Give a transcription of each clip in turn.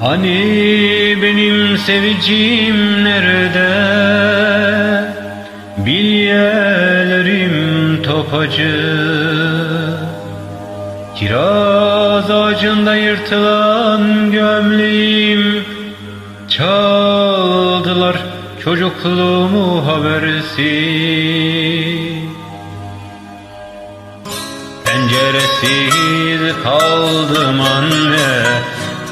Hani benim sevicim nerede? Bilyelerim topacı Kiraz ağacında yırtılan gömleğim Çaldılar çocukluğumu habersiz Penceresiz kaldım anne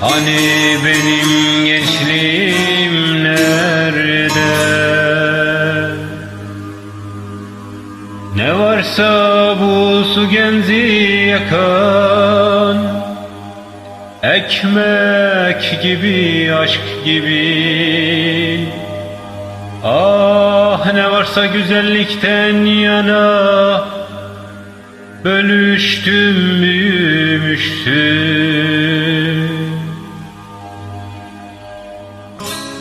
Hani benim gençliğim nerede? Ne varsa bu su genzi yakan Ekmek gibi, aşk gibi Ah ne varsa güzellikten yana Bölüştüm büyümüştüm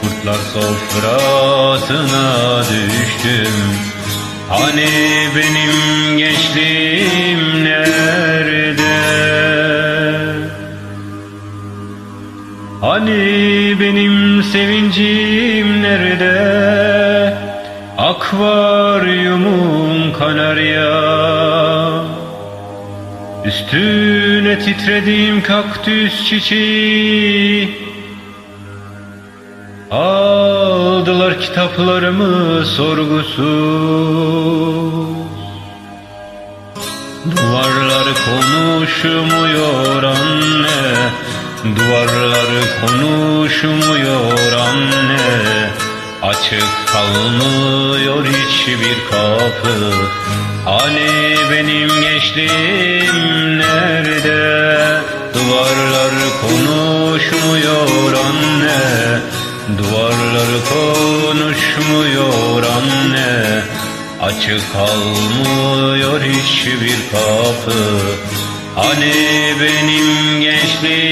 Kurtlar sofrasına düştüm Hani benim gençliğim nerede? Hani benim sevincim nerede? Akvaryumun kanarya Üstüne titrediğim kaktüs çiçeği Aldılar kitaplarımı sorgusuz. Duvarlar konuşmuyor anne Duvarlar konuşmuyor anne. Açık kalmıyor hiçbir kapı. Hani benim gençliğim nerede? Duvarlar konuşmuyor anne Duvarlar konuşmuyor anne Açık kalmıyor hiçbir kapı Hani benim gençliğim?